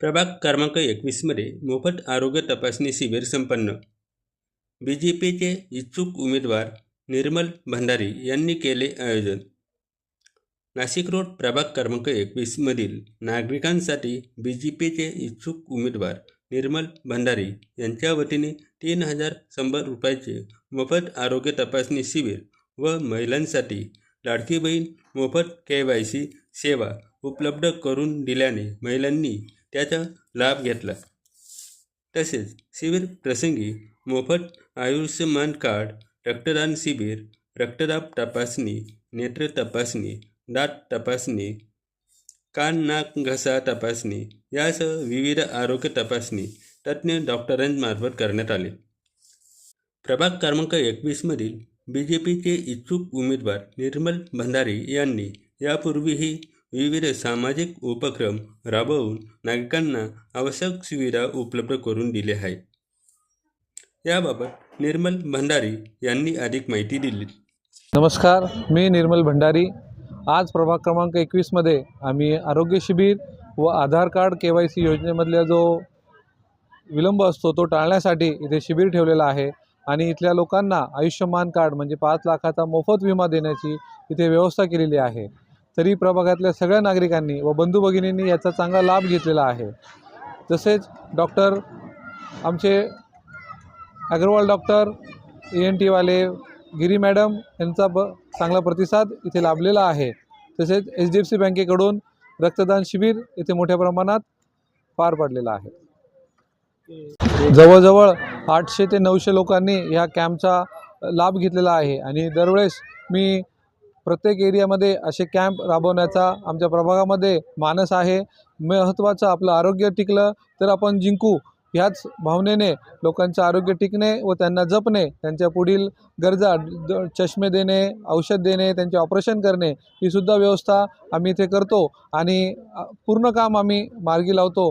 प्रभाग क्रमांक एकवीसमध्ये मोफत आरोग्य तपासणी शिबिर संपन्न. बी जे पीचे इच्छुक उमेदवार निर्मल भंडारी यांनी केले आयोजन. नाशिक रोड प्रभाग क्रमांक एकवीसमधील नागरिकांसाठी बी जे पीचे इच्छुक उमेदवार निर्मल भंडारी यांच्या वतीने तीन हजार शंभर रुपयाचे मोफत आरोग्य तपासणी शिबिर व महिलांसाठी लाडकी बहीण मोफत के वाय सी सेवा उपलब्ध करून दिल्याने महिलांनी त्याचा लाभ घेतला. तसेच शिबिर प्रसंगी मोफत आयुष्यमान कार्ड रक्तदान शिबिर रक्तदाब तपासणी नेत्र तपासणी दात तपासणी कान नाक घसा तपासणी यासह विविध आरोग्य तपासणी तज्ज्ञ डॉक्टरांमार्फत करण्यात आले. प्रभाग क्रमांक एकवीसमधील बी जे पीचे इच्छुक उमेदवार निर्मल भंडारी यांनी यापूर्वीही विविध सामाजिक उपक्रम राबवून नागरिकांना आवश्यक सुविधा उपलब्ध करून दिल्या आहेत. याबाबत निर्मल भंडारी यांनी अधिक माहिती दिली. नमस्कार मी निर्मल भंडारी. आज प्रभाग क्रमांक एकवीसमध्ये आम्ही आरोग्य शिबिर व Aadhaar card K Y C योजनेमधला जो विलंब असतो तो टाळण्यासाठी इथे शिबिर ठेवलेला आहे आणि इथल्या लोकांना आयुष्यमान कार्ड म्हणजे पाच लाखाचा मोफत विमा देण्याची इथे व्यवस्था केलेली आहे. तरी प्रभागातल्या सगळ्या नागरिकांनी व बंधू भगिनींनी याचा चांगला लाभ घेतलेला आहे. तसेच डॉक्टर आमचे अग्रवाल डॉक्टर ए एन टीवाले गिरी मॅडम यांचा ब चांगला प्रतिसाद इथे लाभलेला आहे. तसेच एच डी एफ सी बँकेकडून रक्तदान शिबिर इथे मोठ्या प्रमाणात पार पडलेलं आहे. जवळजवळ आठशे ते नऊशे लोकांनी ह्या कॅम्पचा लाभ घेतलेला आहे आणि दरवेळेस मी प्रत्येक एरियामध्ये असे कॅम्प राबवण्याचा आमच्या प्रभागामध्ये मानस आहे. महत्त्वाचं आपलं आरोग्य टिकलं तर आपण जिंकू ह्याच भावनेने लोकांचं आरोग्य टिकणे व त्यांना जपणे त्यांच्या पुढील गरजा द- चष्मे देणे औषध देणे त्यांचे ऑपरेशन करणे ही सुद्धा व्यवस्था आम्ही इथे करतो आणि पूर्ण काम आम्ही मार्गी लावतो.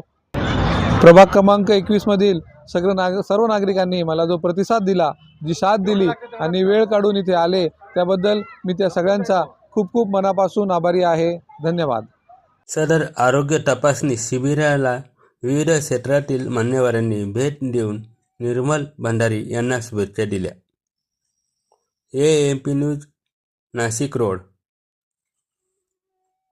प्रभाग क्रमांक एकवीसमधील सगळं नाग सर्व नागरिकांनी मला जो प्रतिसाद दिला जी साथ दिली आणि वेळ काढून इथे आले त्याबद्दल मी त्या सगळ्यांचा खूप खूप मनापासून आभारी आहे. धन्यवाद. सदर आरोग्य तपासणी शिबिराला विविध क्षेत्रातील मान्यवरांनी भेट देऊन निर्मल भंडारी यांना शुभेच्छा दिल्या. A M P news Nashik road.